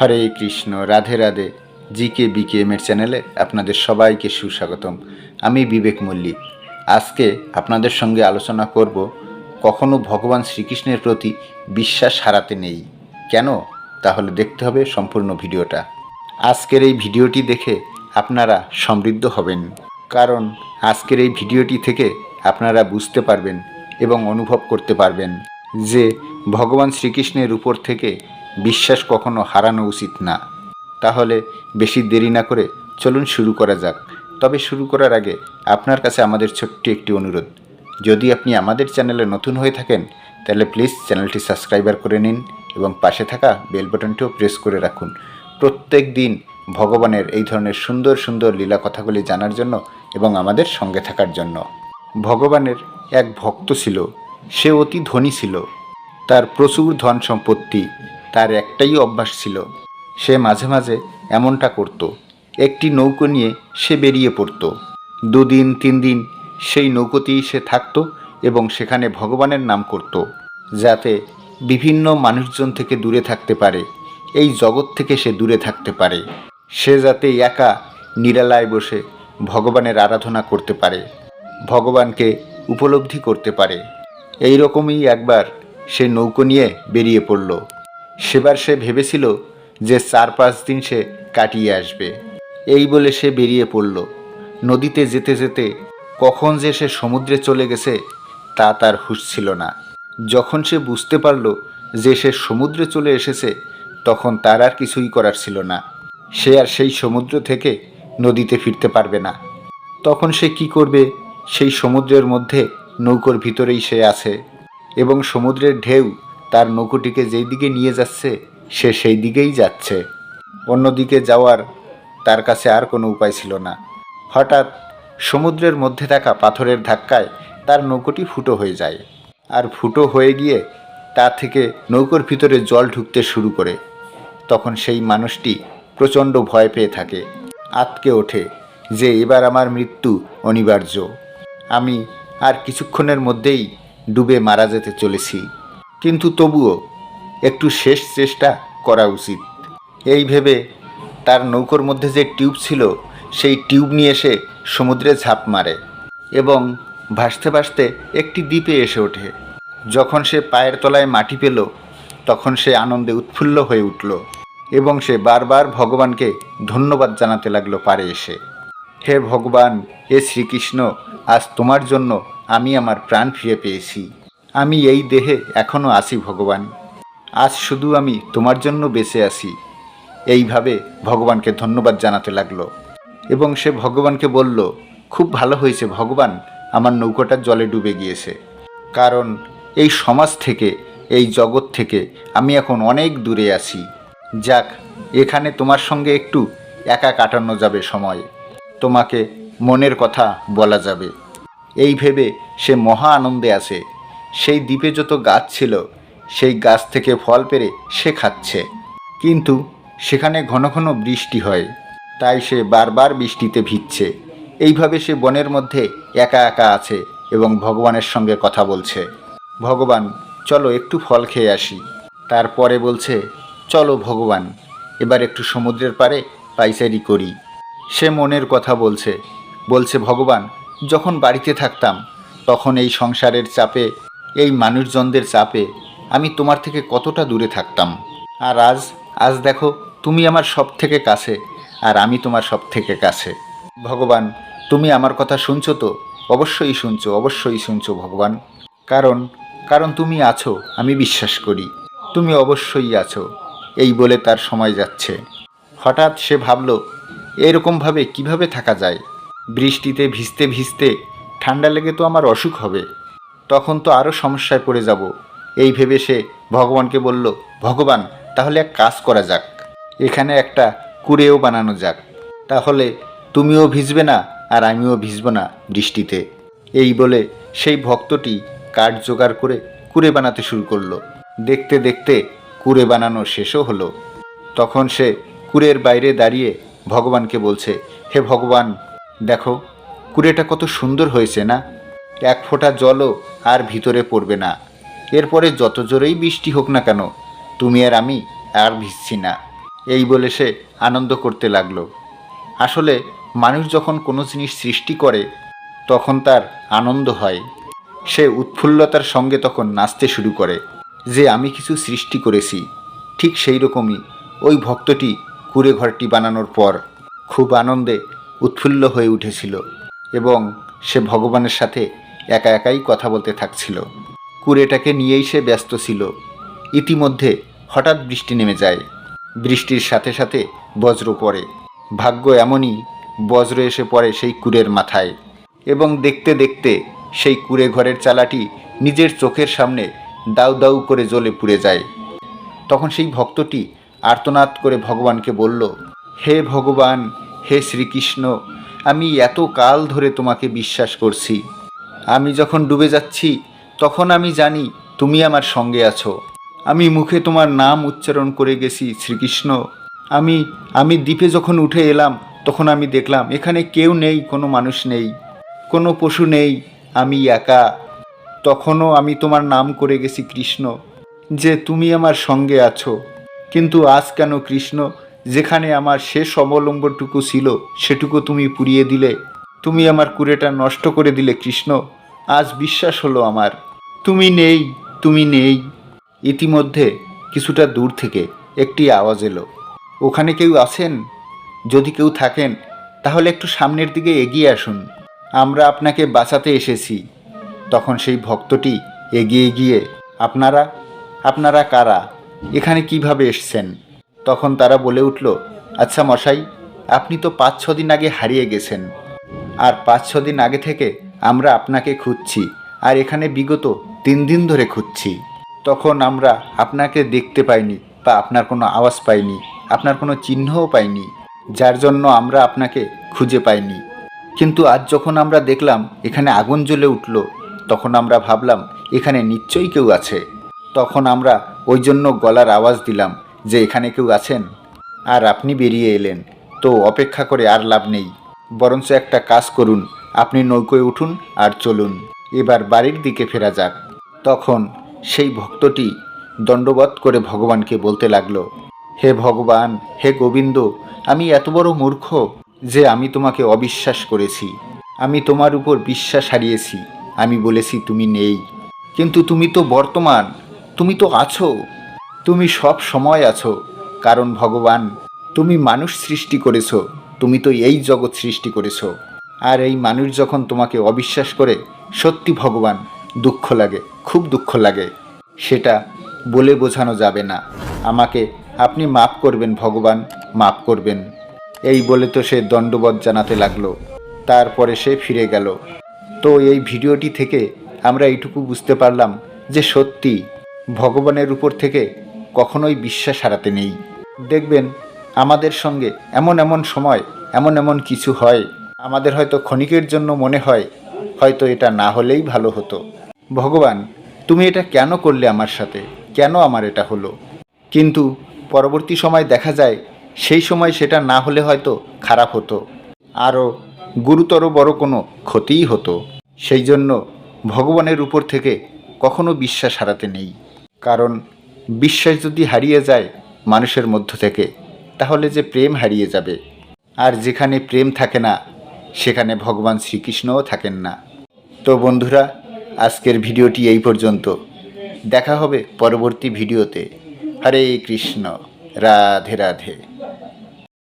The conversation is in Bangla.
Hare Krishna, Radhe Radhe. G K BKM এর চ্যানেলে আপনাদের সবাইকে সুস্বাগতম। আমি বিবেক মল্লিক। আজকে আপনাদের সঙ্গে আলোচনা করব, কখনো ভগবান শ্রীকৃষ্ণের প্রতি বিশ্বাস হারাতে নেই। কেন? তাহলে দেখতে হবে সম্পূর্ণ ভিডিওটা। আজকের এই ভিডিওটি দেখে আপনারা সমৃদ্ধ হবেন। কারণ আজকের এই ভিডিওটি থেকে আপনারা বুঝতে পারবেন এবং অনুভব করতে পারবেন যে ভগবান শ্রীকৃষ্ণের উপর থেকে বিশ্বাস কখনো হারানো উচিত না। তাহলে বেশি দেরি না করে চলুন শুরু করা যাক। তবে শুরু করার আগে আপনার কাছে আমাদের ছোট্ট একটি অনুরোধ। যদি আপনি আমাদের চ্যানেলে নতুন হয়ে থাকেন, তাহলে প্লিজ চ্যানেলটি সাবস্ক্রাইবার করে নিন এবং পাশে থাকা বেল বাটনটিও প্রেস করে রাখুন। প্রত্যেক দিন ভগবানের এই ধরনের সুন্দর সুন্দর লীলা কথাগুলি জানার জন্য এবং আমাদের সঙ্গে থাকার জন্য। ভগবানের এক ভক্ত ছিল, সে অতি ধনী ছিল। তার প্রচুর ধন সম্পত্তি তার একটাই অভ্যাস ছিল। সে মাঝে মাঝে এমনটা করত, একটি নৌকো নিয়ে সে বেরিয়ে পড়ত। দুদিন তিন দিন সেই নৌকোতেই সে থাকত এবং সেখানে ভগবানের নাম করত, যাতে বিভিন্ন মানুষজন থেকে দূরে থাকতে পারে, এই জগৎ থেকে সে দূরে থাকতে পারে। সে যাতে একা নিরালায় বসে ভগবানের আরাধনা করতে পারে, ভগবানকে উপলব্ধি করতে পারে। এই রকমই একবার সে নৌকো নিয়ে বেরিয়ে পড়ল। সেবার সে ভেবেছিল যে চার পাঁচ দিন সে কাটিয়ে আসবে। এই বলে সে বেরিয়ে পড়ল। নদীতে যেতে যেতে কখন যে সে সমুদ্রে চলে গেছে তা তার হুঁশ ছিল না। যখন সে বুঝতে পারল যে সে সমুদ্রে চলে এসেছে, তখন তার আর কিছুই করার ছিল না। সে আর সেই সমুদ্র থেকে নদীতে ফিরতে পারবে না। তখন সে কি করবে? সেই সমুদ্রের মধ্যে নৌকোর ভিতরেই সে আছে এবং সমুদ্রের ঢেউ তার নৌকোটিকে যেই দিকে নিয়ে যাচ্ছে, সে সেই দিকেই যাচ্ছে। অন্যদিকে যাওয়ার তার কাছে আর কোনো উপায় ছিল না। হঠাৎ সমুদ্রের মধ্যে থাকা পাথরের ধাক্কায় তার নৌকোটি ফুটো হয়ে যায় আর ফুটো হয়ে গিয়ে তা থেকে নৌকোর ভিতরে জল ঢুকতে শুরু করে। তখন সেই মানুষটি প্রচণ্ড ভয় পেয়ে থাকে, আতকে ওঠে যে এবার আমার মৃত্যু অনিবার্য। আমি আর কিছুক্ষণের মধ্যেই ডুবে মারা যেতে চলেছি। কিন্তু তবুও একটু শেষ চেষ্টা করা উচিত। এই ভেবে তার নৌকোর মধ্যে যে টিউব ছিল, সেই টিউব নিয়ে এসে সমুদ্রে ঝাঁপ মারে এবং ভাসতে ভাসতে একটি দ্বীপে এসে ওঠে। যখন সে পায়ের তলায় মাটি পেল, তখন সে আনন্দে উৎফুল্ল হয়ে উঠল এবং সে বারবার ভগবানকে ধন্যবাদ জানাতে লাগল পারে এসে। হে ভগবান, হে শ্রীকৃষ্ণ, আজ তোমার জন্য আমি আমার প্রাণ ফিরে পেয়েছি। আমি এই দেহে এখনও আছি, ভগবান। আজ শুধু আমি তোমার জন্য বেঁচে আছি। এইভাবে ভগবানকে ধন্যবাদ জানাতে লাগল এবং সে ভগবানকে বলল, খুব ভালো হয়েছে ভগবান, আমার নৌকোটা জলে ডুবে গিয়েছে। কারণ এই সমাজ থেকে, এই জগৎ থেকে আমি এখন অনেক দূরে আছি। যাক, এখানে তোমার সঙ্গে একটু একা কাটানো যাবে সময়। তোমাকে মনের কথা বলা যাবে। এই ভেবে সে মহা আনন্দে আছে। সেই দ্বীপে যত গাছ ছিল, সেই গাছ থেকে ফল পেরে সে খাচ্ছে। কিন্তু সেখানে ঘন ঘন বৃষ্টি হয়, তাই সে বারবার বৃষ্টিতে ভিজছে। এইভাবে সে বনের মধ্যে একা একা আছে এবং ভগবানের সঙ্গে কথা বলছে। ভগবান, চলো একটু ফল খেয়ে আসি। তারপরে বলছে, চলো ভগবান, এবার একটু সমুদ্রের পাড়ে পাইচারি করি। সে মনের কথা বলছে। বলছে, ভগবান, যখন বাড়িতে থাকতাম, তখন এই সংসারের চাপে এই মানুষজনদের চাপে আমি তোমার থেকে কতটা দূরে থাকতাম। আর আজ আজ দেখো, তুমি আমার সব থেকে কাছে, আর আমি তোমার সব থেকে কাছে। ভগবান, তুমি আমার কথা শুনছো তো? অবশ্যই শুনছো অবশ্যই শুনছো ভগবান। কারণ কারণ তুমি আছো, আমি বিশ্বাস করি। তুমি অবশ্যই আছো, এই বলে তার সময় যাচ্ছে। হঠাৎ সে ভাবল এরকমভাবে কীভাবে থাকা যায়? বৃষ্টিতে ভিজতে ভিজতে ঠান্ডা লেগে তো আমার অসুখ হবে। তখন তো আরও সমস্যায় পড়ে যাব। এই ভেবে সে ভগবানকে বলল, ভগবান, তাহলে এক কাজ করা যাক। এখানে একটা কুড়েও বানানো যাক। তাহলে তুমিও ভিজবে না আর আমিও ভিজব না বৃষ্টিতে এই বলে সেই ভক্তটি কাঠ জোগাড় করে কুড়ে বানাতে শুরু করল। দেখতে দেখতে কুড়ে বানানো শেষও হলো। তখন সে কুড়ের বাইরে দাঁড়িয়ে ভগবানকে বলছে, হে ভগবান, দেখো, কুড়েটা কত সুন্দর হয়েছে না? এক ফোঁটা জলও আর ভিতরে পড়বে না। এরপরে যত জোরেই বৃষ্টি হোক না কেন, তুমি আর আমি আর ভিজছি না। এই বলে সে আনন্দ করতে লাগল। আসলে মানুষ যখন কোনো জিনিস সৃষ্টি করে, তখন তার আনন্দ হয়। সে উৎফুল্লতার সঙ্গে তখন নাচতে শুরু করে, যে আমি কিছু সৃষ্টি করেছি, ঠিক সেই রকমই ওই ভক্তটি কুড়ে ঘরটি বানানোর পর খুব আনন্দে উৎফুল্ল হয়ে উঠেছিল এবং সে ভগবানের সাথে একা একাই কথা বলতে থাকছিল। কুড়েটাকে নিয়েই সে ব্যস্ত ছিল। ইতিমধ্যে হঠাৎ বৃষ্টি নেমে যায়। বৃষ্টির সাথে সাথে বজ্র পড়ে। ভাগ্য এমনই, বজ্র এসে পড়ে সেই কুড়ের মাথায়। এবং দেখতে দেখতে সেই কুড়ে ঘরের চালাটি নিজের চোখের সামনে দাউ দাউ করে জ্বলে পুড়ে যায়। তখন সেই ভক্তটি আর্তনাদ করে ভগবানকে বলল, হে ভগবান, হে শ্রীকৃষ্ণ, আমি এত কাল ধরে তোমাকে বিশ্বাস করছি। আমি যখন ডুবে যাচ্ছি, তখন আমি জানি তুমি আমার সঙ্গে আছো। আমি মুখে তোমার নাম উচ্চারণ করে গেছি, শ্রীকৃষ্ণ। আমি আমি দ্বীপে যখন উঠে এলাম, তখন আমি দেখলাম, এখানে কেউ নেই, কোনো মানুষ নেই, কোনো পশু নেই, আমি একা। তখনও আমি তোমার নাম করে গেছি, কৃষ্ণ, যে তুমি আমার সঙ্গে আছো। কিন্তু আজ কেন কৃষ্ণ, যেখানে আমার শেষ অবলম্বনটুকু ছিল, সেটুকু তুমি পুড়িয়ে দিলে। তুমি আমার কুড়েটা নষ্ট করে দিলে, কৃষ্ণ। আজ বিশ্বাস হলো আমার। তুমি নেই তুমি নেই। ইতিমধ্যে কিছুটা দূর থেকে একটি আওয়াজ এলো। ওখানে কেউ আছেন? যদি কেউ থাকেন, তাহলে একটু সামনের দিকে এগিয়ে আসুন। আমরা আপনাকে বাঁচাতে এসেছি। তখন সেই ভক্তটি এগিয়ে গিয়ে, আপনারা আপনারা কারা? এখানে কীভাবে এসছেন? তখন তারা বলে উঠল আচ্ছা মশাই, আপনি তো পাঁচ ছ দিন আগে হারিয়ে গেছেন। আর পাঁচ ছ দিন আগে থেকে আমরা আপনাকে খুঁজছি, আর এখানে বিগত তিন দিন ধরে খুঁজছি। তখন আমরা আপনাকে দেখতে পাইনি বা আপনার কোনো আওয়াজ পাইনি, আপনার কোনো চিহ্নও পাইনি, যার জন্য আমরা আপনাকে খুঁজে পাইনি। কিন্তু আজ যখন আমরা দেখলাম এখানে আগুন জ্বলে উঠল, তখন আমরা ভাবলাম, এখানে নিশ্চয়ই কেউ আছে। তখন আমরা ওই জন্য গলার আওয়াজ দিলাম যে এখানে কেউ আছেন, আর আপনি বেরিয়ে এলেন। তো অপেক্ষা করে আর লাভ নেই। বরঞ্চ একটা কাজ করুন আপনি নৌকোয় উঠুন আর চলুন, এবার বাড়ির দিকে ফেরা যাক। তখন সেই ভক্তটি দণ্ডবত করে ভগবানকে বলতে লাগল, হে ভগবান, হে গোবিন্দ, আমি এত বড় মূর্খ যে আমি তোমাকে অবিশ্বাস করেছি। আমি তোমার উপর বিশ্বাস হারিয়েছি। আমি বলেছি, তুমি নেই। কিন্তু তুমি তো বর্তমান, তুমি তো আছো। তুমি সব সময় আছো। কারণ ভগবান, তুমি মানুষ সৃষ্টি করেছ। তুমি তো এই জগৎ সৃষ্টি করেছ। আর এই মানুষ যখন তোমাকে অবিশ্বাস করে, সত্যি ভগবান, দুঃখ লাগে, খুব দুঃখ লাগে। সেটা বলে বোঝানো যাবে না। আমাকে আপনি মাফ করবেন, ভগবান মাফ করবেন। এই বলে তো সে দণ্ডবত জানাতে লাগল। তারপরে সে ফিরে গেল। তো এই ভিডিওটি থেকে আমরা এইটুকু বুঝতে পারলাম যে সত্যি ভগবানের উপর থেকে কখনোই বিশ্বাস হারাতে নেই। দেখবেন, আমাদের সঙ্গে এমন এমন সময়, এমন এমন কিছু হয়। আমাদের হয়তো ক্ষণিকের জন্য মনে হয়, হয়তো এটা না হলেই ভালো হতো। ভগবান, তুমি এটা কেন করলে আমার সাথে? কেন আমার এটা হলো? কিন্তু পরবর্তী সময় দেখা যায়, সেই সময় সেটা না হলে হয়তো খারাপ হতো। আরও গুরুতর বড় কোনো ক্ষতিই হতো। সেই জন্য ভগবানের উপর থেকে কখনো বিশ্বাস হারাতে নেই। কারণ বিশ্বাস যদি হারিয়ে যায় মানুষের মধ্য থেকে, তাহলে যে প্রেম হারিয়ে যাবে। আর যেখানে প্রেম থাকে না সেখানে ভগবান শ্রীকৃষ্ণও থাকেন না। তো বন্ধুরা, আজকের ভিডিওটি এই পর্যন্ত। দেখা হবে পরবর্তী ভিডিওতে। হরে কৃষ্ণ। রাধে রাধে।